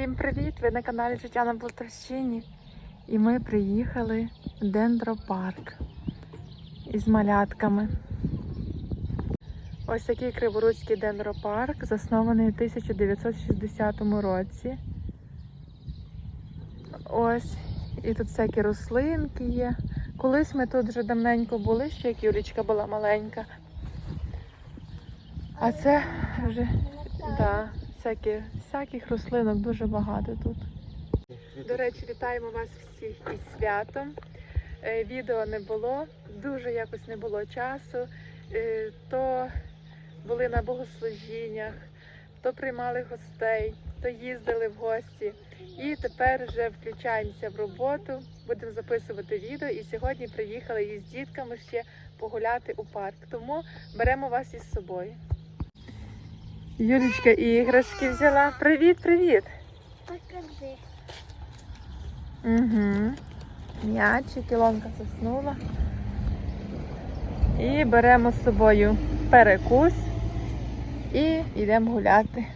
Всім привіт! Ви на каналі Життя на Полтавщині. І ми приїхали в дендропарк із малятками. Ось такий Криворуцький дендропарк, заснований у 1960 році. Ось, і тут всякі рослинки є. Колись ми тут вже давненько були, ще як Юлічка була маленька. А це вже да, всякі, всяких рослинок дуже багато тут. До речі, вітаємо вас всіх із святом. Е, Відео не було, дуже якось не було часу. Е, То були на богослужіннях, то приймали гостей, то їздили в гості. І тепер вже включаємося в роботу, будемо записувати відео. І сьогодні приїхали із дітками ще погуляти у парк. Тому беремо вас із собою. Юлічка іграшки взяла. Привіт, привіт! Покажи. Угу. М'ячик, Ілонка заснула. І беремо з собою перекус і йдемо гуляти.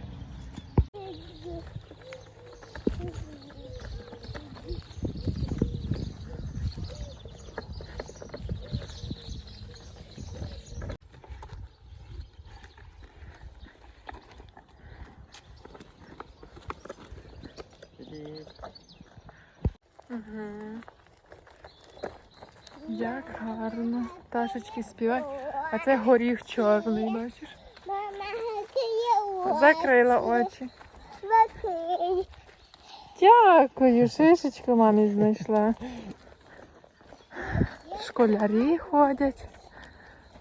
Угу. Як гарно. Пташечки співають. А це горіх чорний, бачиш? Закрила очі. Дякую, шишечку мамі знайшла. Школярі ходять.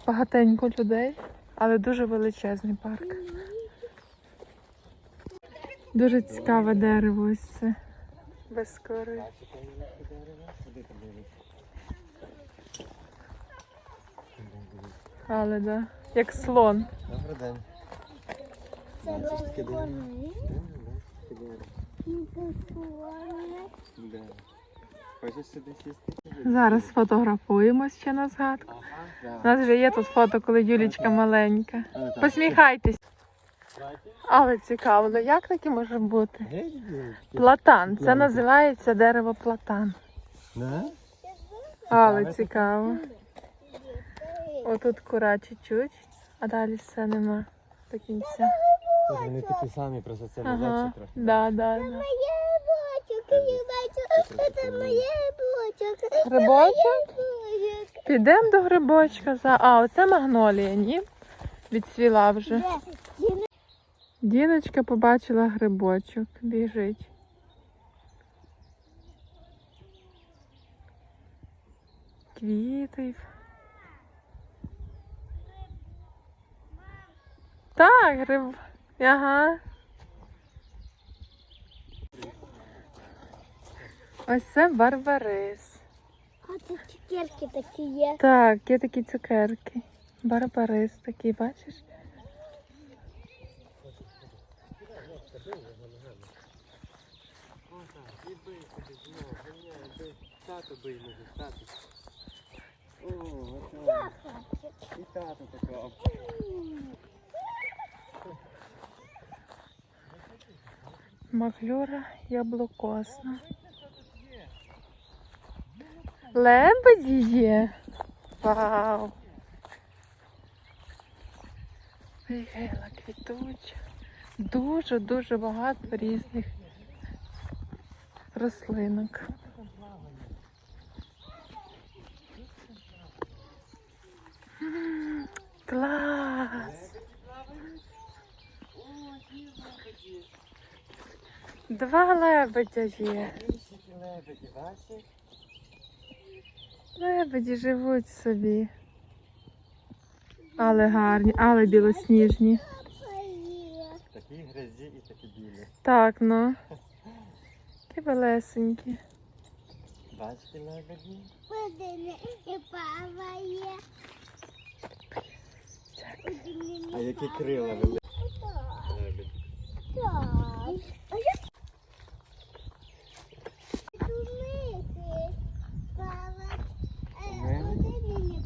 Багатенько людей, але дуже величезний парк. Дуже цікаве дерево ось це. Без кори. Але да. Як слон. Добрий день. Це Хочеш сюди сісти? Зараз фотографуємось ще на згадку. У нас вже є тут фото, коли Юлічка маленька. Посміхайтесь. Але цікаво, ну як таке може бути? Платан. Це називається дерево платан. Але цікаво. Отут кура чуть-чуть, а далі все нема до кінця. Вони такі самі, просто це Ага, молодші трохи. да, да, да. Моє бочок, я бачу, це моє бочок. Грибочок? Підемо до грибочка. За... А, оце магнолія, ні? Відцвіла вже. Діночка побачила грибочок, біжить. Квіти. Так, гриб. Ага. Ось це барбарис. А це цукерки такі є. Так, є такі цукерки. Барбарис такий, бачиш? Тату бий може, тату. О. І тату така. Маклюра яблукосна. Лебеді є. Вау. Вигайла квітуча. Дуже-дуже багато різних рослинок. Клас! Два лебедя є. Лебеді, бачиш? Лебеді живуть собі. Але гарні, але білосніжні. Такі грязі і такі білі. Так, ну. Такі велесенькі. Бачите лебеді? І папа є. А які крила великі Так. лебеді. Так. А я... Сумити. Папа. Е, Ми? один і не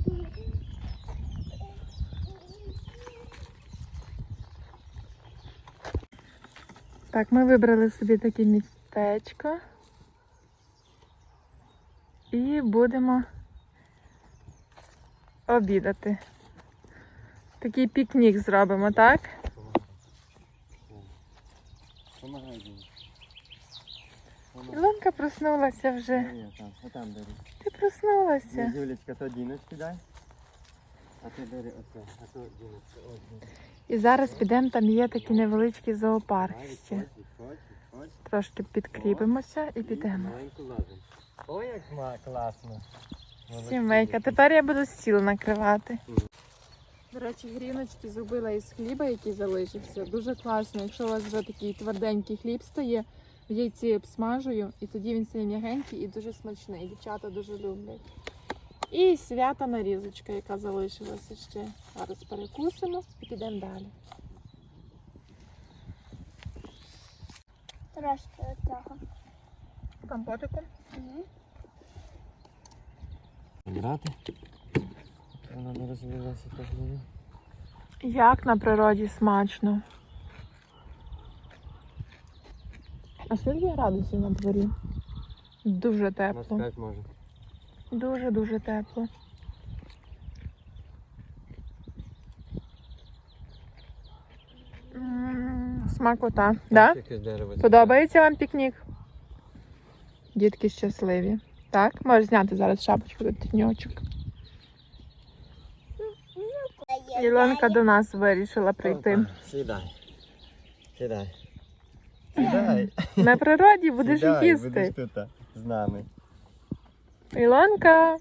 Так, ми вибрали собі таке містечко. І будемо обідати. Такий пікнік зробимо, так? Ілонка проснулася вже. Ти проснулася. Юлечка, то діночки дай. А ти бери оце, а то діночка. І зараз підемо, там є такий невеличкий зоопарк ще. Трошки підкріпимося і підемо. Ой, як ма- класно. Сімейка, тепер я буду стіл накривати. До речі, гріночки зробила із хліба, який залишився. Дуже класно. Якщо у вас вже такий тверденький хліб стає, в яйці обсмажую, і тоді він стає м'ягенький і дуже смачний. Дівчата дуже люблять. І свята нарізочка, яка залишилася ще. Зараз перекусимо і підемо далі. Трошки оцього. Компотику. Брати. Вона не розвилася так знову. Як на природі смачно. А скільки градусів на дворі? Дуже тепло. 5 може. Дуже-дуже тепло. Смакота. Да? Подобається вам пікнік? Дітки щасливі. Так? Можеш зняти зараз шапочку до тіньочок. Ілонка до нас вирішила прийти. Сідай. Сідай. Сідай. На природі будеш Сідай, їсти. Будеш тут з нами. Ілонка.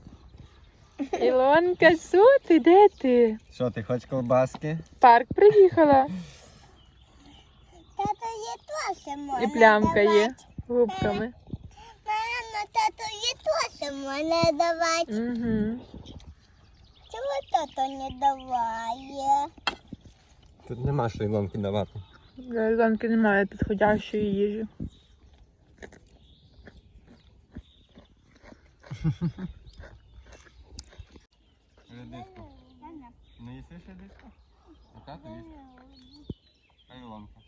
Ілонка, що ти? Де ти? Що, ти хочеш колбаски? В Парк приїхала. Тато є теж можна І плямка є давати. губками. Мама, тато є теж можна давати. Угу. Чого тато не даває? Тут нема що Ілонки давати. Для Ілонки немає підходящої їжі. Редиску. Не їсиш редиску? А тато їсть. А Ілонка?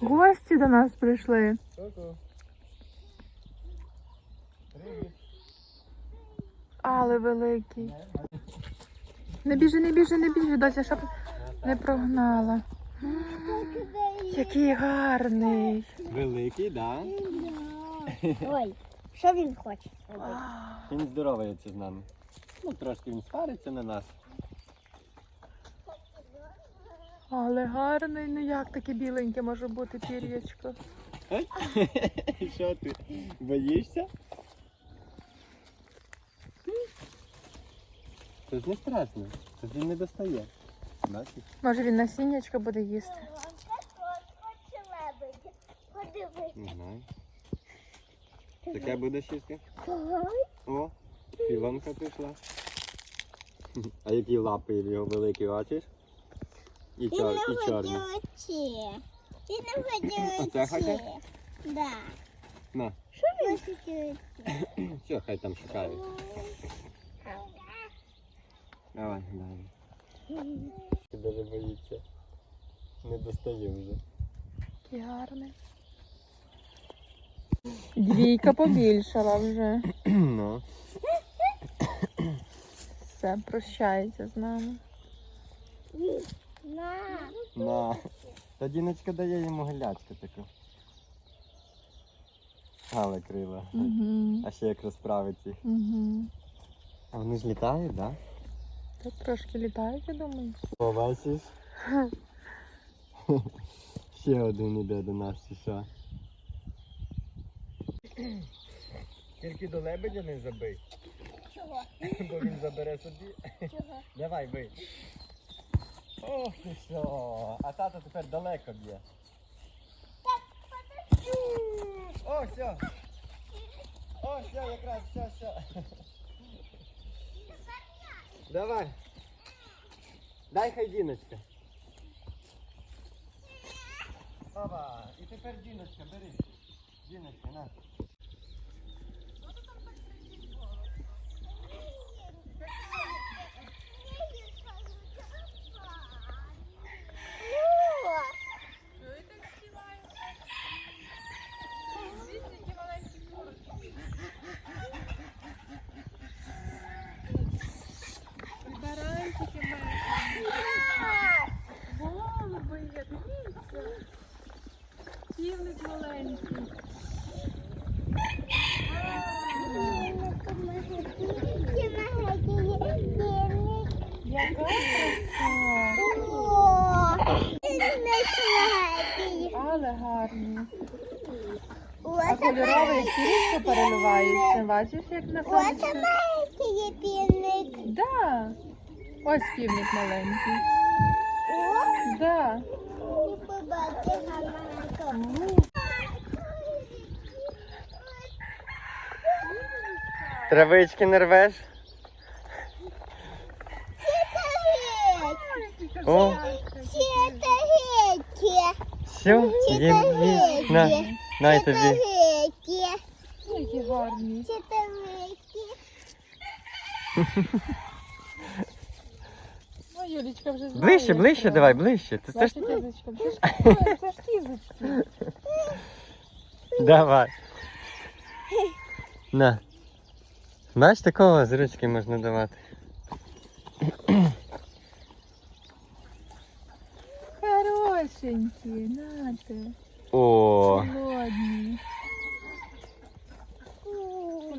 Гості до нас прийшли. Але великий. Не біжи, не біжи, не біжи, дося, щоб не прогнала. Який гарний. Великий, да? Ой, що він хоче? зробити? Він здоровається з нами. Ну, трошки він свариться на нас. Але гарний, ну як таке біленьке може бути пір'ячко. Що ти? Боїшся? Це ж не страшно. Це ж він не достає. Бачиш? Може він насіннячко буде їсти. Подивись. Не знаю. Таке буде їсти? О, філонка пішла. А які лапи в його великі, бачиш? І, Він чор, не і чорні. хоче очі. Він не хоче Оце очі. хоче? Да. На, Що він хоче очі? все, хай там шукають. Давай, давай. Дуже боїться. Не достає вже. Який гарний. Двійка побільшала вже. Ну. Все, прощається з нами. На. На. Та діночка дає йому глячку таку. Але крила. Угу. А ще як розправить їх. Угу. А вони ж літають, так? Тут трошки літають, я думаю. О, бачиш? Ще один іде до нас, чи що? Тільки до лебедя не забий, Чого? бо він забере собі. Чого? Давай бий. Ох ти що. А тато тепер далеко б'є. О, все. О, все, якраз, все, все. Давай. Дай хай Діночка. Опа. І тепер Діночка, бери. Діночка, на. Півник маленький. Яка краса. Але гарні. А кольоровий рідко переливається. Бачиш, як на сонечку? Да. Ось півник маленький. Да. Травички не рвеш? О, все, їм їсть. На, най тобі. Ой, які гарні. Ой, Юлічка вже знає. Ближче, ближче давай, ближче. Це, це ж... Язичком? Це ж ой, це ж кізочки. Давай. На. Бач, такого з ручки можна давати. Хорошенькі, нате. О, Голодні.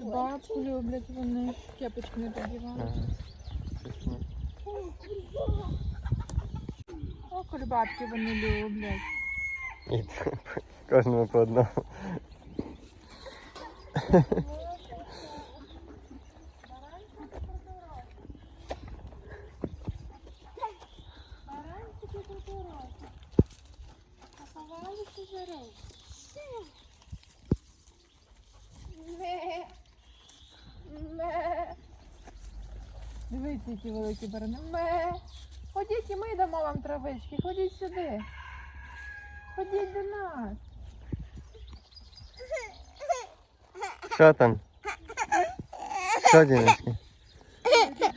Бабку люблять вони. Кепочку не подівають. О, кульбабки вони люблять. і тут кожному по одному. Які великі барани. Ме. Ходіть і ми дамо вам травички. Ходіть сюди. Ходіть до нас. Що там? Що, діночки?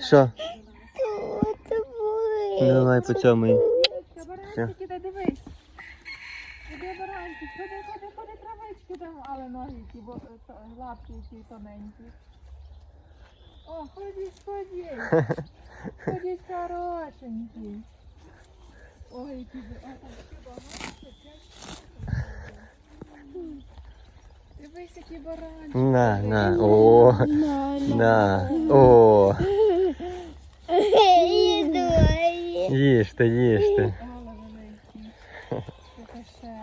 Що? Давай по цьому. Баранчики, де дивись. Іди баранчик, ходи, ходи, ходи, травички там, але ноги бо е, лапки які тоненькі. О, ходіть, ходіть. Ходіть хорошенькі. Ой, які ви- а, там ще багато, це- Дивись, які баранчики. На, на. О, на. О, їжте, їжте. Але великі. Це ще.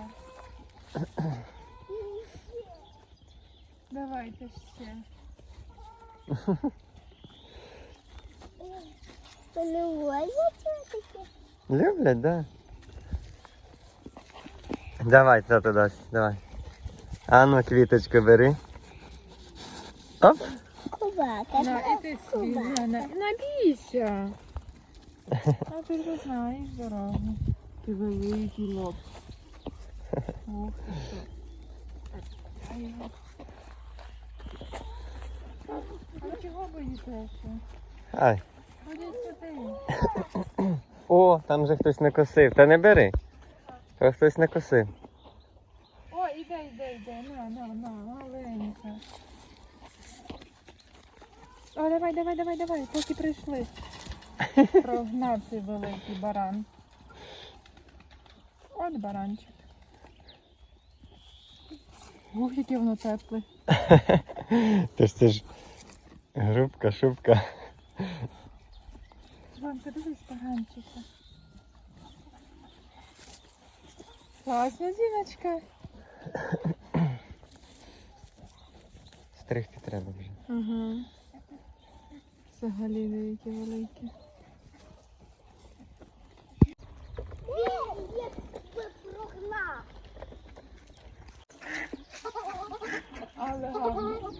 Давайте ще. Люблять, да? Давай, тато дасть, давай. А ну, квіточку бери. Оп. На, і ти свій, на, на, набійся. А ти вже знаєш дорогу. Ти великий лоб. Ух ти що. Ай. А чого боїтеся? Ай. О, там же хтось накосив. Та не бери. То хтось накосив. О, іде, іде, іде. На, на, на, маленька. О, давай, давай, давай, давай, поки прийшли. Прогнав цей великий баран. От баранчик. Ух, яке воно тепле. Тож це ж грубка, шубка. Вам подивись баранчика. Класна жіночка. Стригти треба вже. Ага. Взагалі великі великі. Але гарно.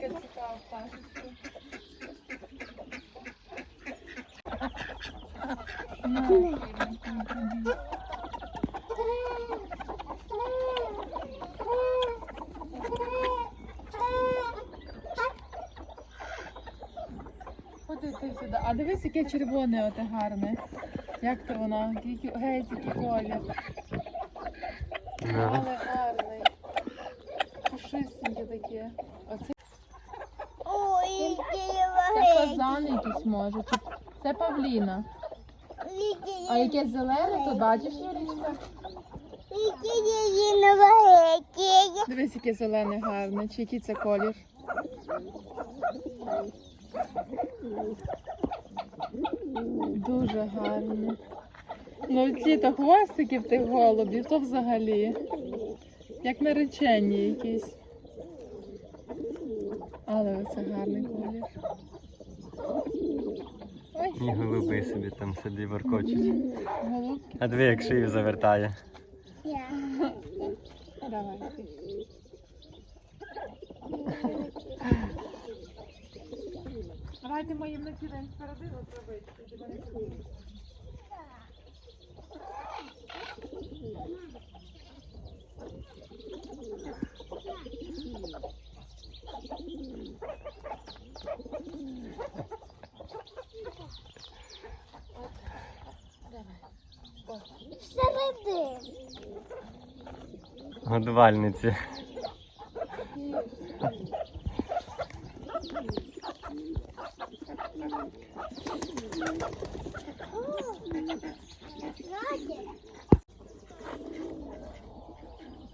Яка цікава пташечка. На, тобі. Ходи ти сюди. А дивись, яке червоне оте гарне. Як то воно? Який- Геть, який колір. Але гарний. Пушистеньке таке. Оце Ой, це фазан якийсь може. Чи це павліна. А яке зелене, то бачиш, Юлічка? Дивись, яке зелене гарне, чи який це колір. Дуже гарно. Ну ці то хвостики в тих голубів, то взагалі. Як наречені якісь. Але це гарний колір. Ой, І голуби собі там собі воркочуть. А диви, як шию завертає. Давай. Давайте моїм на день середину зробити. Всередину. Годувальниці.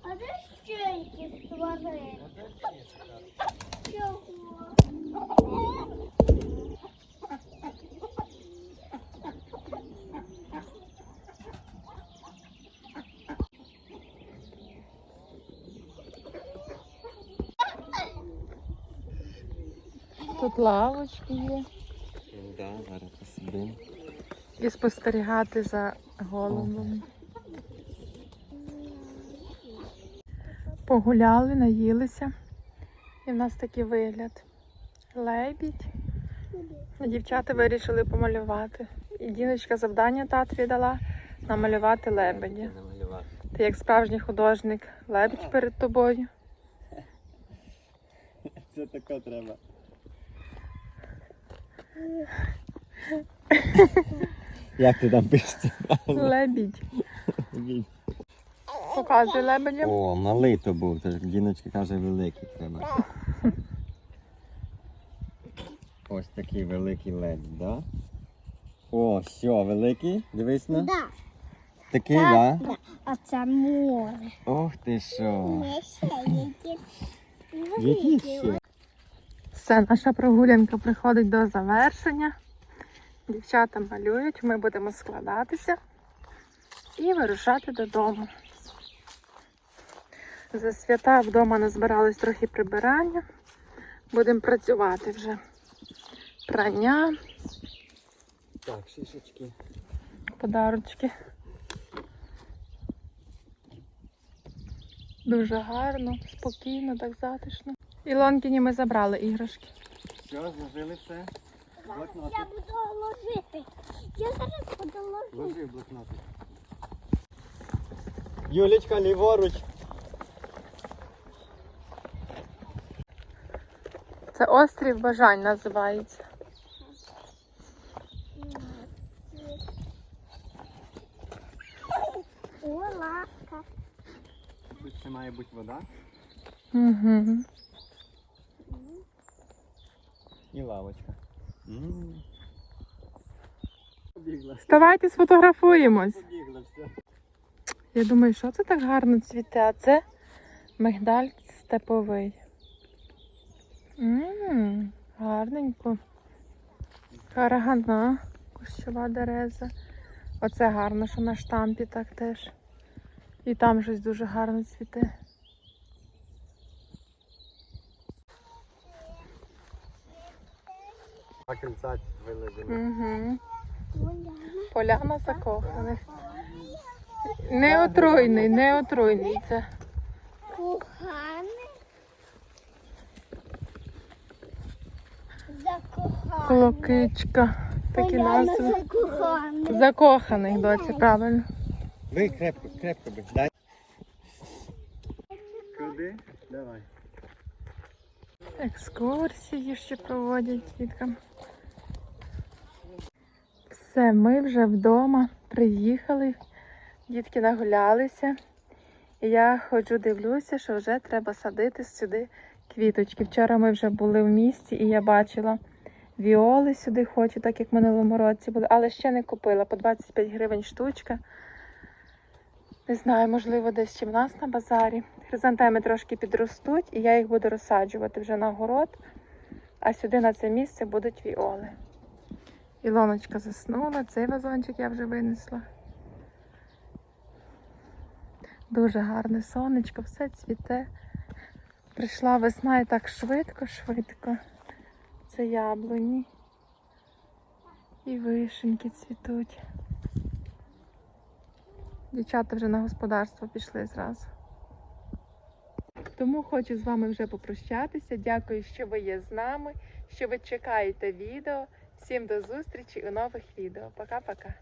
А де ще якісь тварини? Лавочки є. Да, зараз посидимо. І спостерігати за голубом. Погуляли, наїлися. І в нас такий вигляд. Лебідь. Дівчата вирішили помалювати. І Діночка завдання татові дала намалювати лебедя. Ти як справжній художник, лебідь перед тобою. Це таке треба. Як ти там пишеш? Лебідь. Показуй лебедя. О, малий то був, тож Діночка каже великий треба. Ось такий великий лебідь, да? О, що, великий? Дивись на. Да. Такий, да? А це море. Ох ти що. Є ще Які великі. Все, наша прогулянка приходить до завершення. Дівчата малюють, ми будемо складатися і вирушати додому. За свята вдома назбиралось трохи прибирання. Будемо працювати вже. Прання, Так, шишечки. подарочки. Дуже гарно, спокійно, так затишно. Ілонкіні ми забрали іграшки. Все, зложили все? Блокноти. Я буду ложити. Я зараз буду ложити. Ложи блокноти. Юлечка, ліворуч. Це острів бажань називається. О, ласка. Тут ще має бути вода. Угу. І лавочка. Побігла. Вставайте, сфотографуємось. Побігла все. Я думаю, що це так гарно цвіте, а це мигдаль степовий. Ммм, гарненько. Карагана, кущова дереза. Оце гарно, що на штампі так теж. І там щось дуже гарно цвіте. А вилежені. Угу. Поляна закоханих. Не отруйний, не отруйний це. Кохане. Закохане. Клокичка. Такі назви. закохане. Закоханих, доці, правильно. Ви крепко, крепко би. Дай. Куди? Давай. Екскурсії ще проводять діткам. Все, ми вже вдома приїхали, дітки нагулялися. І я ходжу, дивлюся, що вже треба садити сюди квіточки. Вчора ми вже були в місті і я бачила віоли сюди хочу, так як в минулому році були, але ще не купила по 25 гривень штучка. Не знаю, можливо, десь чи в нас на базарі. Хризантеми трошки підростуть, і я їх буду розсаджувати вже на город, а сюди на це місце будуть віоли. Ілоночка заснула, цей вазончик я вже винесла. Дуже гарне сонечко, все цвіте. Прийшла весна і так швидко-швидко. Це яблуні. І вишеньки цвітуть. Дівчата вже на господарство пішли зразу. Тому хочу з вами вже попрощатися. Дякую, що ви є з нами, що ви чекаєте відео. Всім до зустрічі у нових відео. Пока-пока.